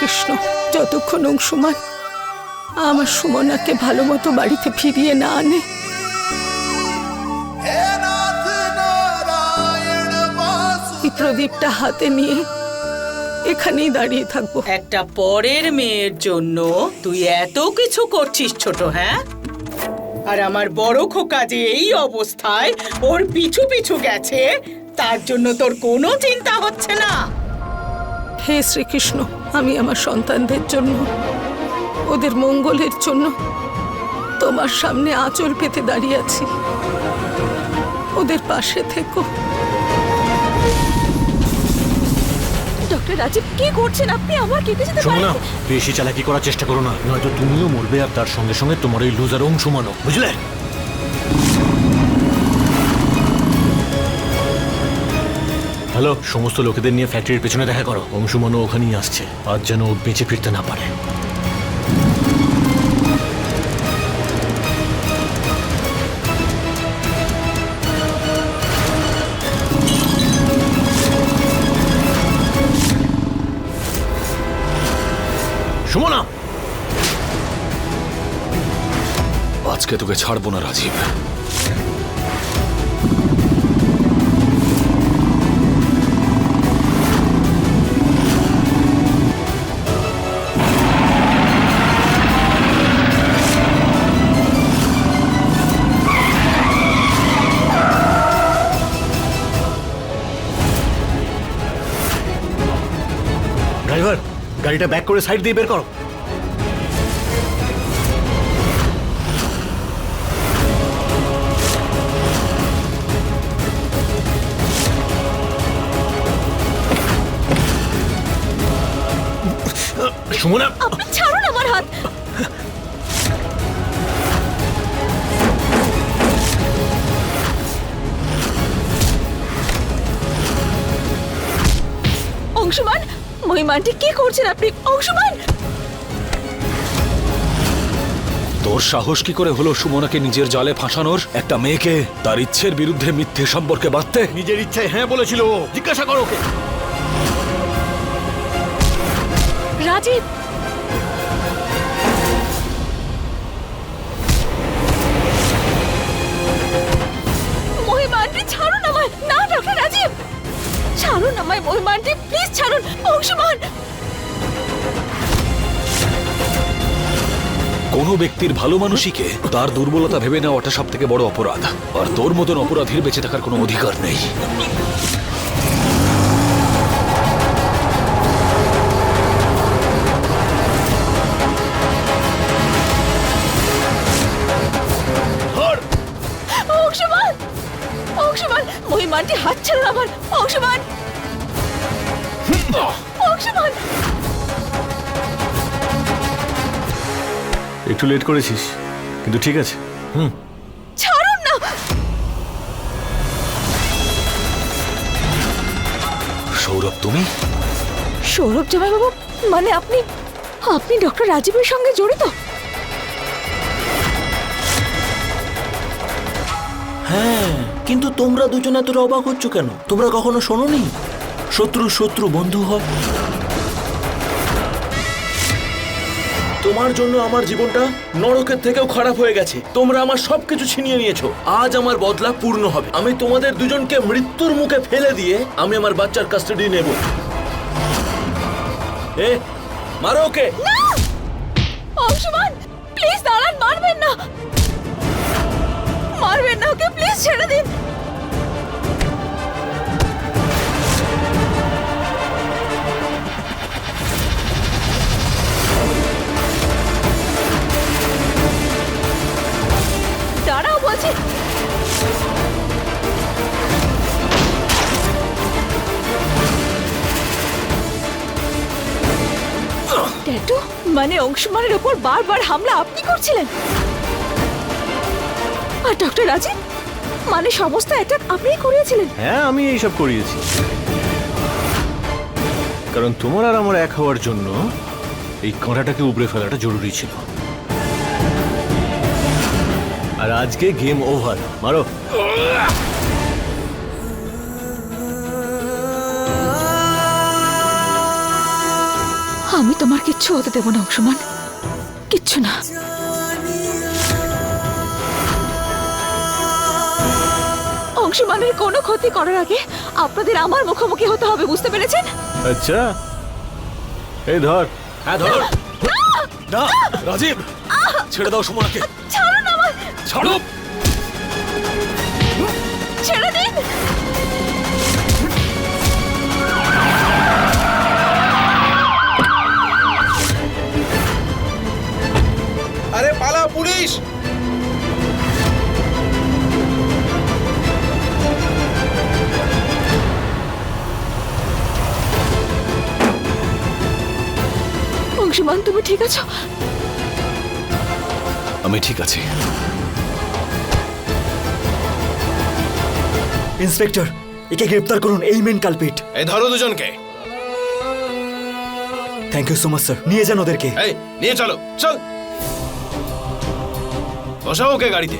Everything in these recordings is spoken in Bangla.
শ্রীকৃষ্ণ যতক্ষণ অংশুমান আমার সুমনাকে ভালো মতো বাড়িতে ফিরিয়ে না আনে। প্রদীপটা হাতে নিয়ে এখানেই দাঁড়িয়ে থাকব। একটা পরের মেয়ের জন্য তুই এত কিছু করছিস ছোট হ্যাঁ? আর আমার বড় খোকা যে এই অবস্থায় ওর পিছু পিছু গেছে তার জন্য তোর কোনো চিন্তা হচ্ছে না। হে শ্রীকৃষ্ণ আমি আমার সন্তানদের জন্য ওদের মঙ্গলের জন্য তোমার সামনে আঁচল পেতে দাঁড়িয়ে আছি। ওদের পাশে থেকো। ডক্টর রাজীব কি করছেন আপনি? আমার কেটে যেতে শোনো না বেশি চালাকি করার চেষ্টা করো না নয়তো তুমিও মরবে আর তার সঙ্গে সঙ্গে তোমার ওই লুজার অংশ মানো বুঝলে? হ্যালো, সমস্ত লোকেদের নিয়ে ফ্যাক্টরির পেছনে দেখা করো। অংশুমানও ওখানেই আসছে। আজ যেন ও বেঁচে ফিরতে না পারে। সুমনা! আজকে তোকে ছাড়বো না, রাজীব। গাড়িটা ব্যাক করে সাইড দিয়ে বের করো। সুমনা মহিমানটি কি করছেন আপনি? অংশমান তোর সাহস কি করে হলো সুমনাকে নিজের জালে ফাঁসানোর? একটা মেয়েকে তার ইচ্ছের বিরুদ্ধে মিথ্যে সম্পর্কে বাঁধতে? নিজের ইচ্ছায় হ্যাঁ বলেছিল ও। জিজ্ঞাসা করো ওকে। রাজীব। মহিমানটি ছাড়ুন আমায়। না ডক্টর রাজীব। ছাড়ুন আমায় মহিমানটি ছাড়ুন অংশমান! কোনো ব্যক্তির ভালো মানুষইকে তার দুর্বলতা ভেবে নেওয়াটা সব থেকে বড় অপরাধ। আর তোর মতন অপরাধীর বেঁচে থাকার কোনো অধিকার নেই। অংশমান! অংশমান মহিমানটি হাত ছাড়ুন আমার অংশমান! অংশমান একটু লেট করেছিস কিন্তু ঠিক আছে। হুম। ছাড়ুন না। সৌরভ তুমি? সৌরভ জামাইবাবু মানে আপনি আপনি ডক্টর রাজীবের সঙ্গে জড়িত? হ্যাঁ কিন্তু তোমরা দুজন এতটা অবাক হচ্ছ কেন? তোমরা কখনো শোনোনি? শত্রু শত্রু বন্ধু হয় তোমার জন্য আমার জীবনটা নরকের থেকেও খারাপ হয়ে গেছে। তোমরা আমার সবকিছু ছিনিয়ে নিয়েছো। আজ আমার বদলা পূর্ণ হবে। আমি তোমাদের দুজনকে মৃত্যুর মুখে ফেলে দিয়ে আমি আমার বাচ্চার কাস্টাডি নেব। এ, মারো ওকে। অংশমান প্লিজ দাঁড়ান, মারবেন না। মারবেন না ওকে প্লিজ ছেড়ে দিন। দাঁড়াও বলছি। ট্যাটু মানে অংশমানের উপর বারবার হামলা, আপনি করছিলেন? আর ডক্টর রাজীব মানে সমস্ত অ্যাটাক আপনিই করিয়েছিলেন? হ্যাঁ আমি এইসব করিয়েছি। কারণ তোমার আর আমার এক হওয়ার জন্য এই কাঁটাটাকে উপড়ে ফেলাটা জরুরি ছিল। আর আজকে গেম ওভার মারো। আমি তোমার কিচ্ছু হতে দেবো না অংশমান। কিচ্ছু না। অংশমানের কোনো ক্ষতি করার আগে আপনাদের আমার মুখোমুখি হতে হবে বুঝতে পেরেছেন? আচ্ছা। এই ধর। হ্যাঁ ধর। না রাজীব ছেড়ে দাও সুমনাকে। ছাড়ো ছেড়ে দিন। আরে পালা পুলিশ। অংশমান তুমি ঠিক আছো? আমি ঠিক আছি। ইন্সপেক্টর একে গ্রেপ্তার করুন এই মেন কালপিট। এই ধরো দুজনকে। Thank you so much sir নিয়ে যান ওদেরকে। এই নিয়ে চলো চল। বসাও ওকে গাড়িতে।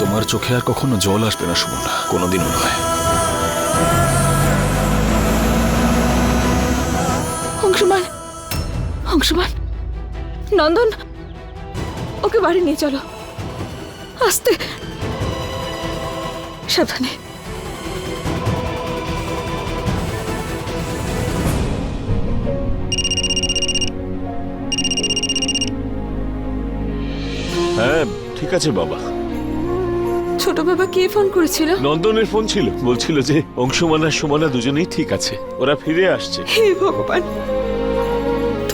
তোমার চোখে আর কখনো জল আসবে না সুমনা। কোনোদিনও নয়। অংশমান। নন্দন ওকে বাড়ি নিয়ে চলো। আস্তে। সাবধানে। হ্যাঁ ঠিক আছে বাবা। ছোট বাবা কে ফোন করেছিল? নন্দনের ফোন ছিল। বলছিল যে অংশমান আর সুমনা দুজনেই ঠিক আছে। ওরা ফিরে আসছে। হে ভগবান।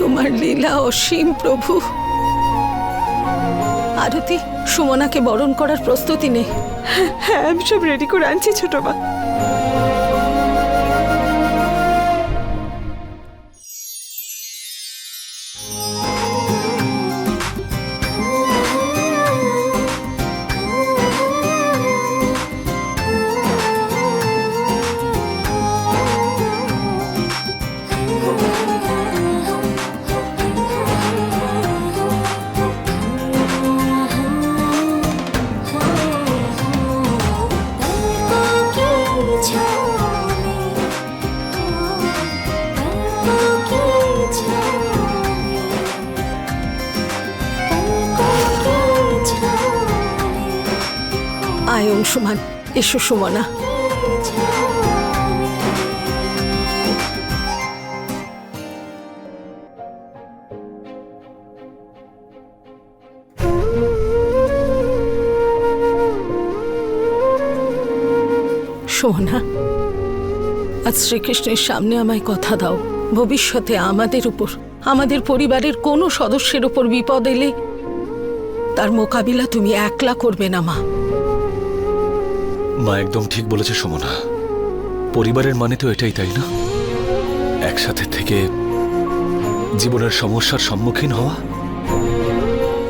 তোমার লীলা অসীম, প্রভু। আরতি, সুমনাকে বরণ করার প্রস্তুতি নেই হ্যাঁ আমি সব রেডি করে আনছি, ছোট মা। এসো সুমনা। সোনা আজ শ্রীকৃষ্ণের সামনে আমায় কথা দাও। ভবিষ্যতে আমাদের উপর, আমাদের পরিবারের কোনো সদস্যের উপর বিপদ এলে তার মোকাবিলা তুমি একলা করবে না মা। মা একদম ঠিক বলেছে সুমনা। পরিবারের মানে তো এটাই, তাই না? একসাথে থেকে জীবনের সমস্যার সম্মুখীন হওয়া।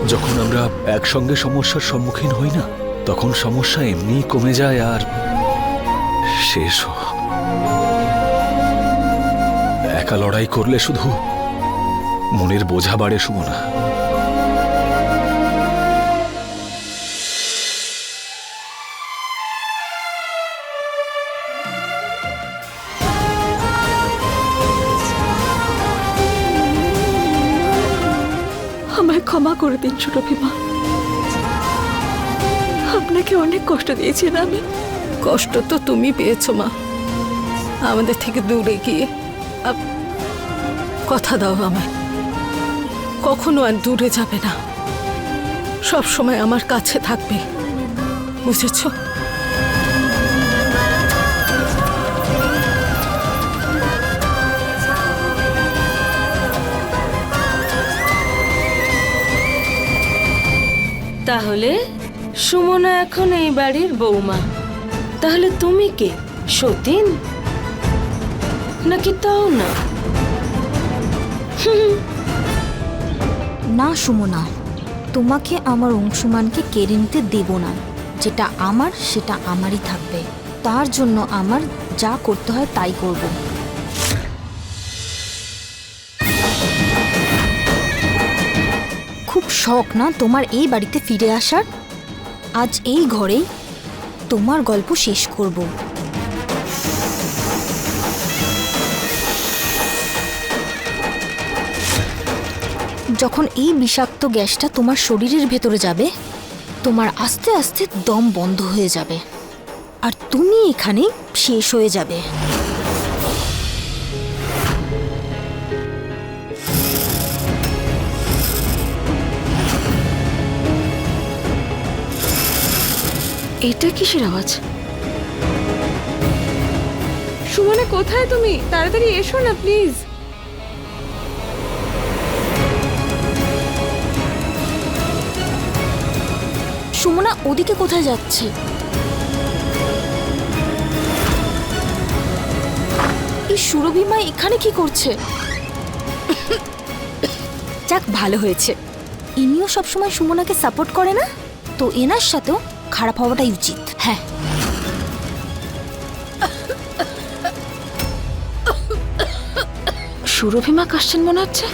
যখন আমরা একসঙ্গে সমস্যার সম্মুখীন হই না, তখন সমস্যা এমনি কমে যায় আর শেষ একা লড়াই করলে শুধু মনের বোঝা বাড়ে সুমনা। করে দিন, ছোট ভীমা আপনাকে অনেক কষ্ট দিয়েছি না আমি? কষ্ট তো তুমি পেয়েছ, মা। আমাদের থেকে দূরে গিয়ে কথা দাও আমায়। কখনো আর দূরে যাবে না। সব সময় আমার কাছে থাকবে। বুঝেছ? তাহলে সুমনা এখন এই বাড়ির বৌমা। তাহলে তুমি কে? সতীন? নাকি তাও না? না সুমনা, তোমাকে আমার অংশমানকে কেড়ে নিতে দেব না। যেটা আমার, সেটা আমারই থাকবে। তার জন্য আমার যা করতে হয় তাই করব। শখ না তোমার এই বাড়িতে ফিরে আসার? আজ এই ঘরেই তোমার গল্প শেষ করব। যখন এই বিষাক্ত গ্যাসটা তোমার শরীরের ভেতরে যাবে, তোমার আস্তে আস্তে দম বন্ধ হয়ে যাবে। আর তুমি এখানে শেষ হয়ে যাবে। এটা কিসের আওয়াজ? সুমনা কোথায় তুমি? তাড়াতাড়ি এসো না প্লিজ। সুমনা ওদিকে কোথায় যাচ্ছে? এই সুরভিমা এখানে কি করছে? যাক ভালো হয়েছে। ইনিও সবসময় সুমনাকে সাপোর্ট করে না? তো এনার সাথেও খারাপ হওয়াটাই উচিত। হ্যাঁ। সুরভিমা কাশছেন মনে হচ্ছে?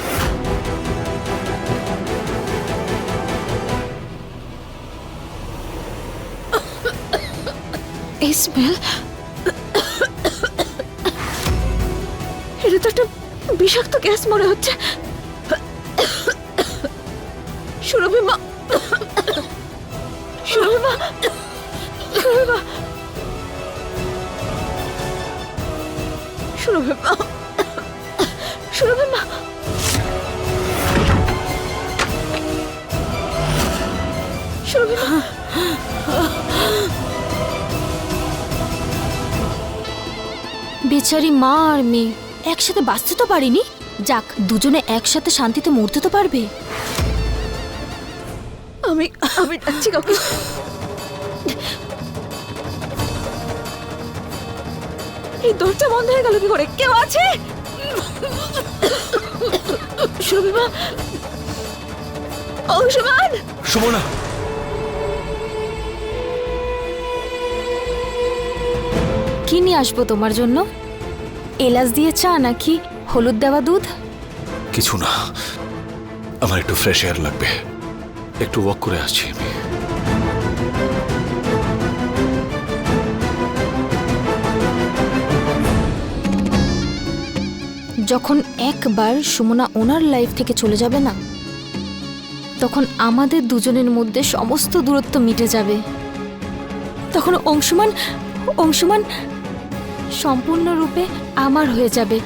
এটা তো একটা বিষাক্ত গ্যাস মনে হচ্ছে। সুরভিমা বেচারি মা আর মেয়ে। একসাথে বাঁচতে তো পারিনি। যাক দুজনে একসাথে শান্তিতে মরতে তো পারবে। আমি আমি ডাকছি কাউকে। এই দরজা বন্ধ হয়ে গেল কি করে? কেউ আছে? সুরভিমা অংশমান সুমনা কি নিয়ে আসব তোমার জন্য? এলাচ দিয়ে চা নাকি হলুদ দেওয়া দুধ? কিছু না। আমার একটু ফ্রেশ এয়ার লাগবে। একটু ওয়াক করে আসছি আমি। যখন একবার সুমনা ওনার লাইফ থেকে চলে যাবে না তখন আমাদের দুজনের মধ্যে সমস্ত দূরত্ব মিটে যাবে। তখন অংশুমান অংশুমান সম্পূর্ণরূপে আমার হয়ে যাবে।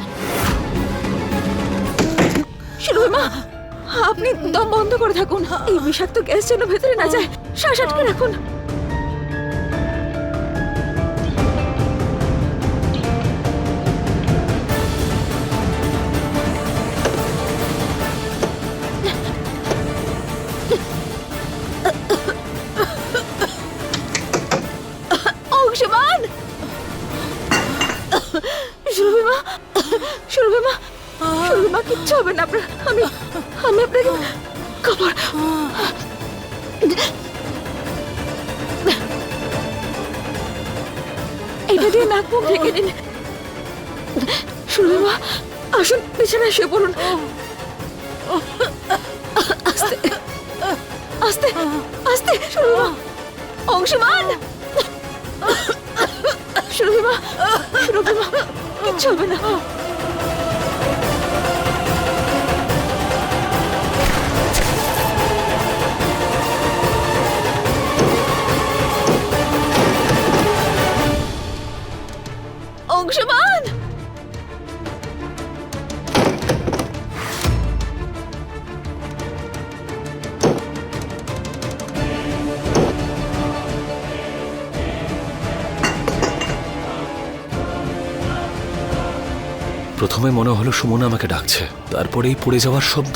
সুরভিমা আপনি দম বন্ধ করে থাকুন। এই বিষাক্ত গ্যাস যেন ভেতরে না যায়, শ্বাস আটকে রাখুন। সুরভিমা সুরভিমা সুরভিমা, কিচ্ছু হবে না আমি আমি আপনাকে কাপড় এটা দিয়ে নাক মুখ ঢেকে নিন সুরভিমা, আসুন, বিছানায় শুয়ে পড়ুন। আস্তে আস্তে আস্তে, সুরভিমা। অংশমান। সুরভিমা সুরভিমা। কিচ্ছু হবে না। প্রথমে মনে হলো সুমনা আমাকে ডাকছে। তারপরেই পড়ে যাওয়ার শব্দ।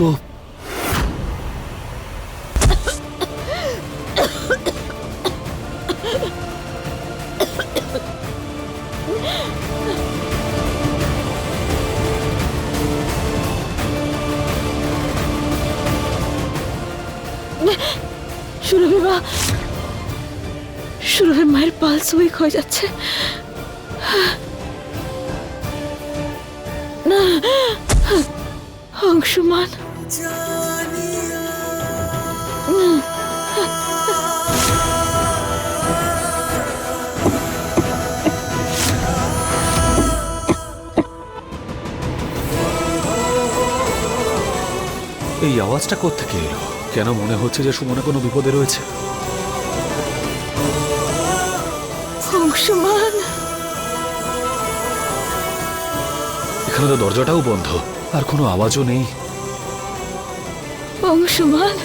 মায়ের পালস উইক হয়ে যাচ্ছে। না। অংশুমান। এই আওয়াজটা কোত্থেকে এলো? কেন মনে হচ্ছে যে সুমনে কোনো বিপদে রয়েছে? অংশুমান। এখানে তো দরজাটাও বন্ধ। আর কোনো আওয়াজও নেই। অংশমান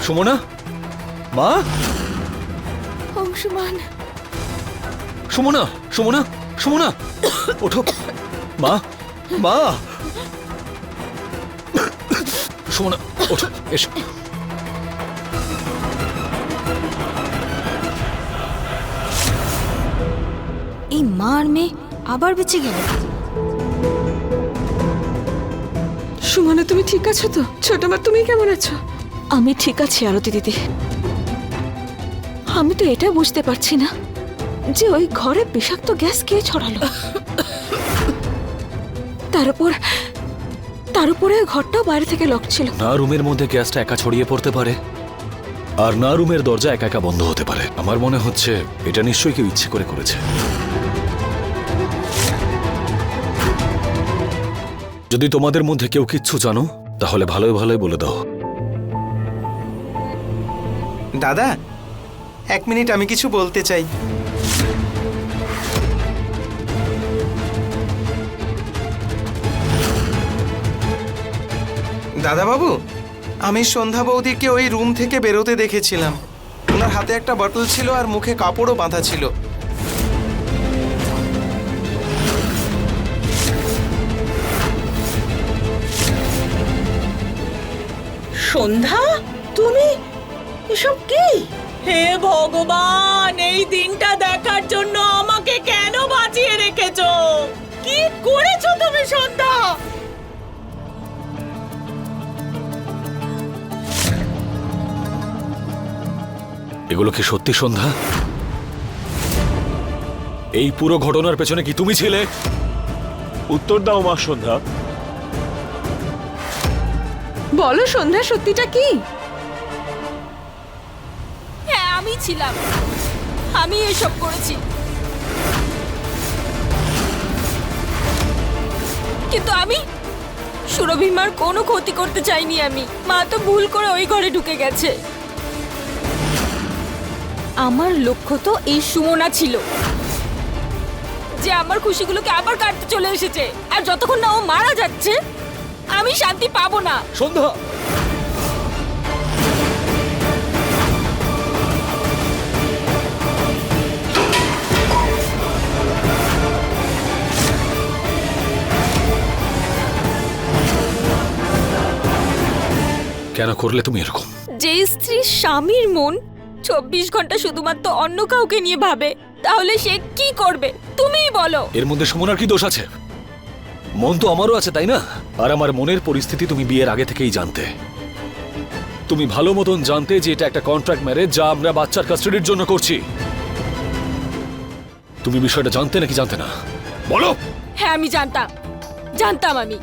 সুমনা। মা? অংশমান সুমনা সুমনা সুমনা। ওঠো। মা মা। সুমনা ওঠো এসো। এই মা আর মেয়ে আবার বেঁচে গেল। সুমনা তুমি ঠিক আছো তো? ছোট মা তুমি কেমন আছো? আমি ঠিক আছি আরতি দিদি। আমি তো এটা বুঝতে পারছি না যে ওই ঘরে বিষাক্ত গ্যাস কে ছড়ালো। তার উপর তার উপরে ঘরটাও বাইরে থেকে লক ছিল। না রুমের মধ্যে গ্যাসটা একা ছড়িয়ে পড়তে পারে আর না রুমের দরজা একা একা বন্ধ হতে পারে। আমার মনে হচ্ছে এটা নিশ্চয়ই কেউ ইচ্ছে করে করেছে। যদি তোমাদের মধ্যে কেউ কিচ্ছু জানো তাহলে ভালোই ভালোই বলে দাও। দাদা এক মিনিট আমি কিছু বলতে চাই। দাদা বাবু আমি সন্ধ্যা বৌদিকে ওই রুম থেকে বেরোতে দেখেছিলাম। ওনার হাতে একটা বটল ছিল আর মুখে কাপড়ও বাঁধা ছিল। সন্ধ্যা তুমি? এসব কি? হে ভগবান এই দিনটা দেখার জন্য আমাকে কেন বাঁচিয়ে রেখেছো? কি করেছ তুমি সন্ধ্যা? এগুলো কি সত্যি সন্ধ্যা? এই পুরো ঘটনার পেছনে কি তুমি ছিলে? উত্তর দাও মা সন্ধ্যা। বলো সন্ধ্যা সত্যিটা কি? হ্যাঁ আমি ছিলাম। আমি এসব করেছি। কিন্তু আমি সুরভিমার কোনো ক্ষতি করতে চাইনি আমি। মা তো ভুল করে ওই ঘরে ঢুকে গেছে। আমার লক্ষ্য তো এই সুমনা ছিল যে আমার খুশিগুলোকে আবার কাটতে চলে এসেছে। আর যতক্ষণ না ও মারা যাচ্ছে আমি শান্তি পাবো না। সন্ধ্যা কেন করলে তুমি এরকম? যে স্ত্রী স্বামীর মন চব্বিশ ঘণ্টা শুধুমাত্র অন্য কাউকে নিয়ে ভাবে। তাহলে সে কি করবে? তুমিই বলো। এর মধ্যে সুমনার কি দোষ আছে? মন তো আমারও আছে তাই না? আর আমার মনের পরিস্থিতি তুমি বিয়ের আগে থেকেই জানতে। তুমি ভালো মতন জানতে যে এটা একটা কন্ট্রাক্ট ম্যারেজ যা আমরা বাচ্চার কাস্টাডির জন্য করছি। তুমি বিষয়টা জানতে নাকি জানতে না? বলো! হ্যাঁ আমি জানতাম। জানতাম আমি।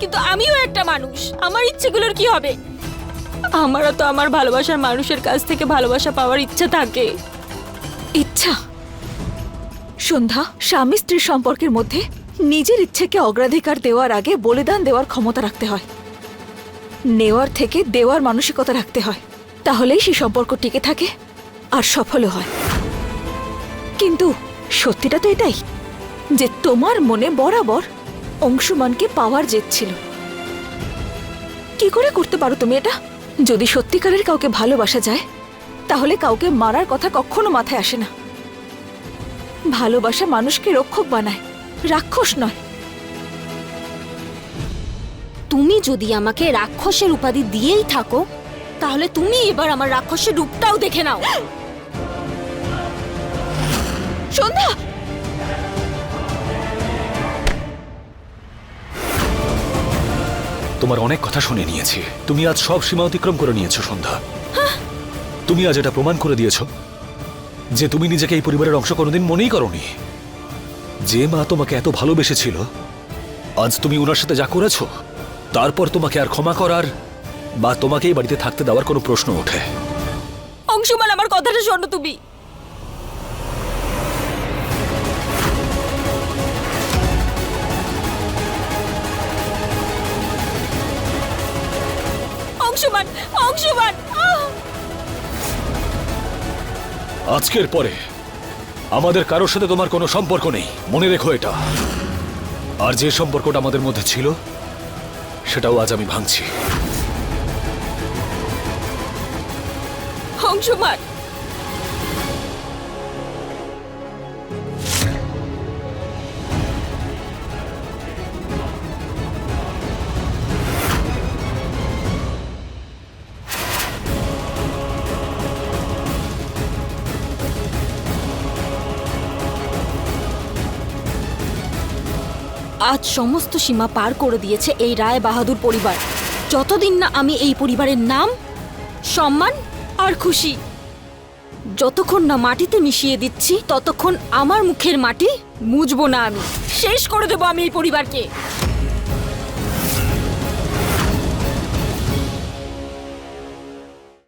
কিন্তু আমিও একটা মানুষ। আমার ইচ্ছেগুলোর কি হবে? আমারও তো আমার ভালোবাসার মানুষের কাছ থেকে ভালোবাসা পাওয়ার ইচ্ছা থাকে। ইচ্ছা? সন্ধ্যা, স্বামী স্ত্রীর সম্পর্কের মধ্যে নিজের ইচ্ছেকে অগ্রাধিকার দেওয়ার আগে বলিদান দেওয়ার ক্ষমতা রাখতে হয়। নেওয়ার থেকে দেওয়ার মানসিকতা রাখতে হয়। তাহলেই সেই সম্পর্ক টিকে থাকে আর সফলও হয়। কিন্তু সত্যিটা তো এটাই যে তোমার মনে বরাবর অংশুমানকে পাওয়ার জেদ ছিল। কি করে করতে পারো তুমি এটা? যদি সত্যিকারের কাউকে ভালোবাসা যায় তাহলে কাউকে মারার কথা কখনো মাথায় আসে না। ভালোবাসা মানুষকে রক্ষক বানায় রাক্ষস নয়। তুমি যদি আমাকে রাক্ষসের উপাধি দিয়েই থাকো তাহলে তুমি এবার আমার রাক্ষসের রূপটাও দেখে নাও। সন্ধ্যা! তোমার অনেক কথা শুনে নিয়েছি। তুমি আজ সব সীমা অতিক্রম করে নিয়েছো, সন্ধ্যা। তুমি আজ এটা প্রমাণ করে দিয়েছ যে তুমি নিজেকে এই পরিবারের অংশ কোনোদিন মনেই করনি। যে মা তোমাকে এত ভালোবেসেছিল, আজ তুমি ওনার সাথে যা করেছ, তারপর তোমাকে আর ক্ষমা করার বা তোমাকে এই বাড়িতে থাকতে দেওয়ার কোনো প্রশ্ন ওঠে। অংশুমান, আমার কথাটা শোনো তুমি। অংশুমান অংশুমান আজকের পরে আমাদের কারোর সাথে তোমার কোনো সম্পর্ক নেই। মনে রেখো এটা। আর যে সম্পর্কটা আমাদের মধ্যে ছিল সেটাও আজ আমি ভাঙছি। অংশুমান! আজ সমস্ত সীমা পার করে দিয়েছে এই রায় বাহাদুর পরিবার। যতদিন না আমি এই পরিবারের নাম, সম্মান আর খুশি, যতক্ষণ না মাটিতে মিশিয়ে দিচ্ছি, ততক্ষণ আমার মুখের মাটি মুজবো না আমি। শেষ করে দেবো আমি এই পরিবারকে।